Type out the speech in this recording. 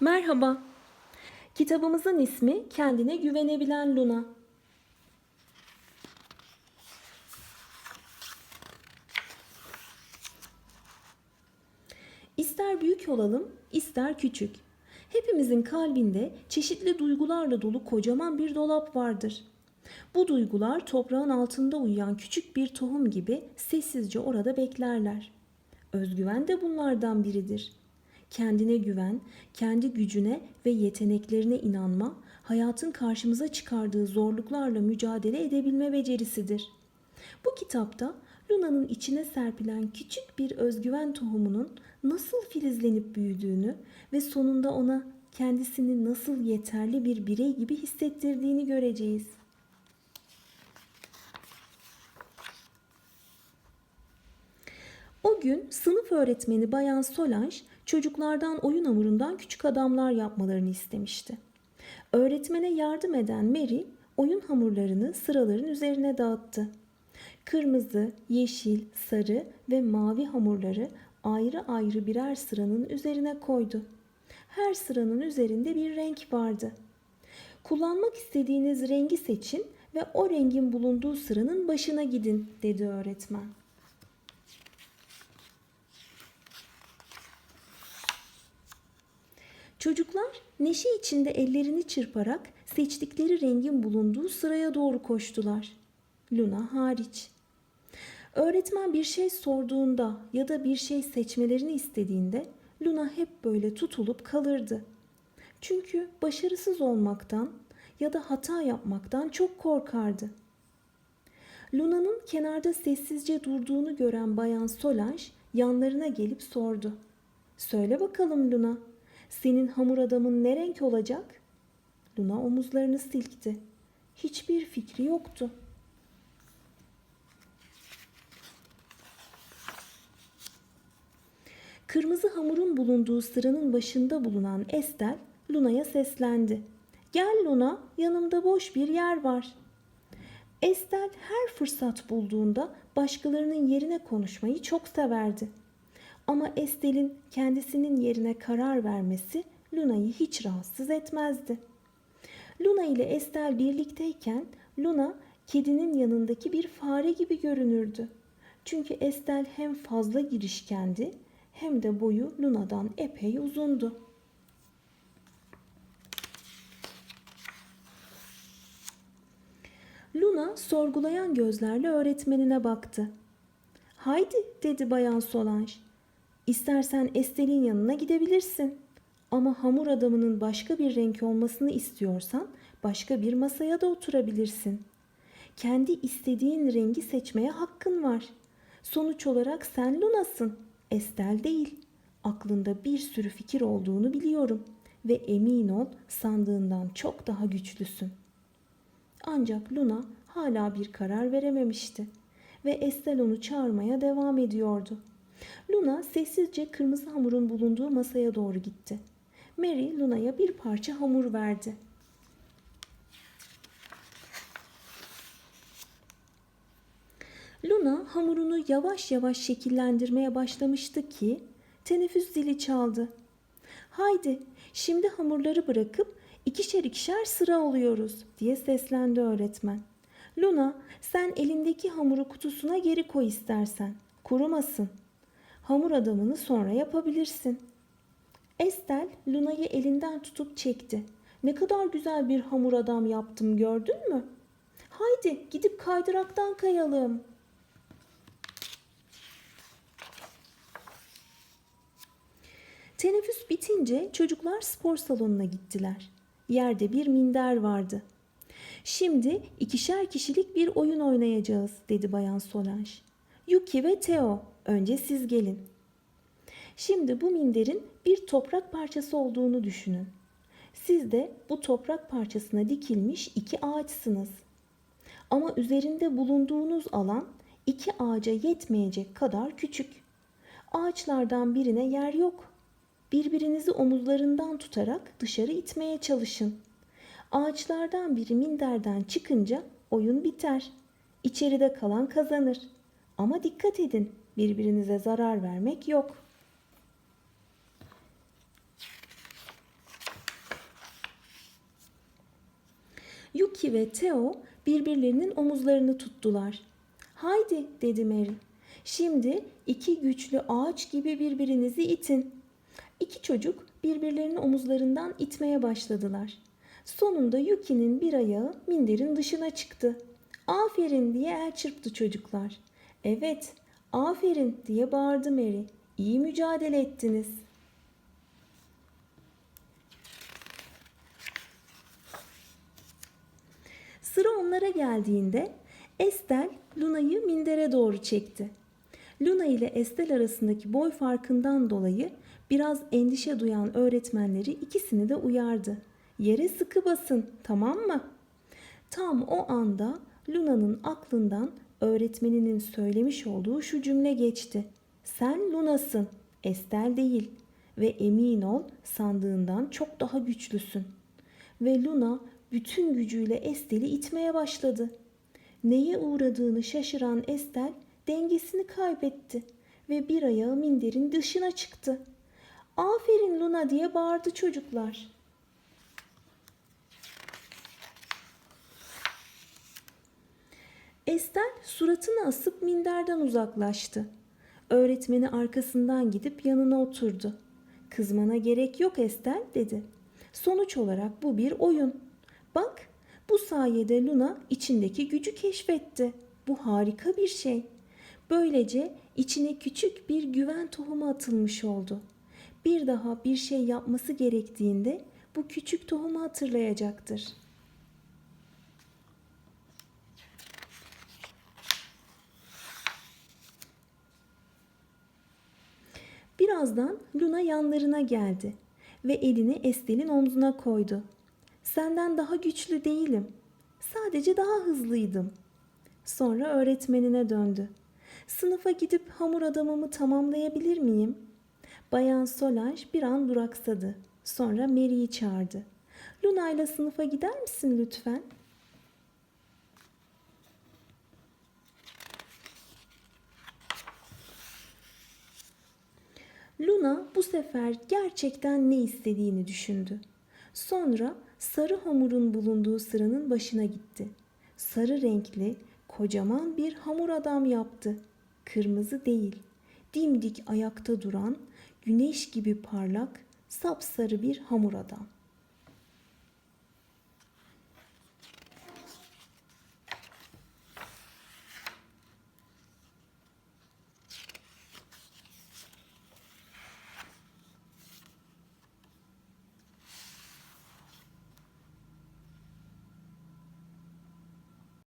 Merhaba. Kitabımızın ismi Kendine Güvenebilen Luna. İster büyük olalım, ister küçük. Hepimizin kalbinde çeşitli duygularla dolu kocaman bir dolap vardır. Bu duygular toprağın altında uyuyan küçük bir tohum gibi sessizce orada beklerler. Özgüven de bunlardan biridir. Kendine güven, kendi gücüne ve yeteneklerine inanma, hayatın karşımıza çıkardığı zorluklarla mücadele edebilme becerisidir. Bu kitapta Luna'nın içine serpilen küçük bir özgüven tohumunun nasıl filizlenip büyüdüğünü ve sonunda ona kendisini nasıl yeterli bir birey gibi hissettirdiğini göreceğiz. O gün sınıf öğretmeni Bayan Solange çocuklardan oyun hamurundan küçük adamlar yapmalarını istemişti. Öğretmene yardım eden Mary oyun hamurlarını sıraların üzerine dağıttı. Kırmızı, yeşil, sarı ve mavi hamurları ayrı ayrı birer sıranın üzerine koydu. Her sıranın üzerinde bir renk vardı. Kullanmak istediğiniz rengi seçin ve o rengin bulunduğu sıranın başına gidin dedi öğretmen. Çocuklar neşe içinde ellerini çırparak seçtikleri rengin bulunduğu sıraya doğru koştular. Luna hariç. Öğretmen bir şey sorduğunda ya da bir şey seçmelerini istediğinde Luna hep böyle tutulup kalırdı. Çünkü başarısız olmaktan ya da hata yapmaktan çok korkardı. Luna'nın kenarda sessizce durduğunu gören Bayan Solange yanlarına gelip sordu. Söyle bakalım Luna, senin hamur adamın ne renk olacak? Luna omuzlarını silkti. Hiçbir fikri yoktu. Kırmızı hamurun bulunduğu sıranın başında bulunan Estel Luna'ya seslendi. Gel Luna, yanımda boş bir yer var. Estel her fırsat bulduğunda başkalarının yerine konuşmayı çok severdi. Ama Estel'in kendisinin yerine karar vermesi Luna'yı hiç rahatsız etmezdi. Luna ile Estel birlikteyken Luna kedinin yanındaki bir fare gibi görünürdü. Çünkü Estel hem fazla girişkendi hem de boyu Luna'dan epey uzundu. Luna sorgulayan gözlerle öğretmenine baktı. Haydi dedi bayan Solange. İstersen Estel'in yanına gidebilirsin. Ama hamur adamının başka bir renk olmasını istiyorsan başka bir masaya da oturabilirsin. Kendi istediğin rengi seçmeye hakkın var. Sonuç olarak sen Luna'sın, Estel değil. Aklında bir sürü fikir olduğunu biliyorum ve emin ol sandığından çok daha güçlüsün. Ancak Luna hala bir karar verememişti ve Estel onu çağırmaya devam ediyordu. Luna sessizce kırmızı hamurun bulunduğu masaya doğru gitti. Mary Luna'ya bir parça hamur verdi. Luna hamurunu yavaş yavaş şekillendirmeye başlamıştı ki teneffüs zili çaldı. Haydi şimdi hamurları bırakıp ikişer ikişer sıra oluyoruz diye seslendi öğretmen. Luna sen elindeki hamuru kutusuna geri koy istersen. Kurumasın. Hamur adamını sonra yapabilirsin. Estel Luna'yı elinden tutup çekti. Ne kadar güzel bir hamur adam yaptım gördün mü? Haydi gidip kaydıraktan kayalım. Teneffüs bitince çocuklar spor salonuna gittiler. Yerde bir minder vardı. Şimdi ikişer kişilik bir oyun oynayacağız dedi Bayan Solange. Yuki ve Theo önce siz gelin. Şimdi bu minderin bir toprak parçası olduğunu düşünün. Siz de bu toprak parçasına dikilmiş iki ağaçsınız. Ama üzerinde bulunduğunuz alan iki ağaca yetmeyecek kadar küçük. Ağaçlardan birine yer yok. Birbirinizi omuzlarından tutarak dışarı itmeye çalışın. Ağaçlardan biri minderden çıkınca oyun biter. İçeride kalan kazanır. Ama dikkat edin, Birbirinize zarar vermek yok. Yuki ve Theo birbirlerinin omuzlarını tuttular. Haydi dedi Mary. Şimdi iki güçlü ağaç gibi birbirinizi itin. İki çocuk birbirlerini omuzlarından itmeye başladılar. Sonunda Yuki'nin bir ayağı minderin dışına çıktı. Aferin diye el çırptı çocuklar. Evet, aferin diye bağırdı Mary. İyi mücadele ettiniz. Sıra onlara geldiğinde Estel Luna'yı mindere doğru çekti. Luna ile Estel arasındaki boy farkından dolayı biraz endişe duyan öğretmenleri ikisini de uyardı. Yere sıkı basın, tamam mı? Tam o anda Luna'nın aklından öğretmeninin söylemiş olduğu şu cümle geçti. Sen Luna'sın, Estel değil ve emin ol sandığından çok daha güçlüsün. Ve Luna bütün gücüyle Estel'i itmeye başladı. Neye uğradığını şaşıran Estel dengesini kaybetti ve bir ayağı minderin dışına çıktı. Aferin Luna diye bağırdı çocuklar. Estel suratını asıp minderden uzaklaştı. Öğretmeni arkasından gidip yanına oturdu. Kızmana gerek yok Estel dedi. Sonuç olarak bu bir oyun. Bak bu sayede Luna içindeki gücü keşfetti. Bu harika bir şey. Böylece içine küçük bir güven tohumu atılmış oldu. Bir daha bir şey yapması gerektiğinde bu küçük tohumu hatırlayacaktır. Birazdan Luna yanlarına geldi ve elini Estel'in omzuna koydu. Senden daha güçlü değilim. Sadece daha hızlıydım. Sonra öğretmenine döndü. Sınıfa gidip hamur adamımı tamamlayabilir miyim? Bayan Solange bir an duraksadı. Sonra Mary'i çağırdı. Luna ile sınıfa gider misin lütfen? Luna bu sefer gerçekten ne istediğini düşündü. Sonra sarı hamurun bulunduğu sıranın başına gitti. Sarı renkli, kocaman bir hamur adam yaptı. Kırmızı değil, dimdik ayakta duran, güneş gibi parlak, sapsarı bir hamur adam.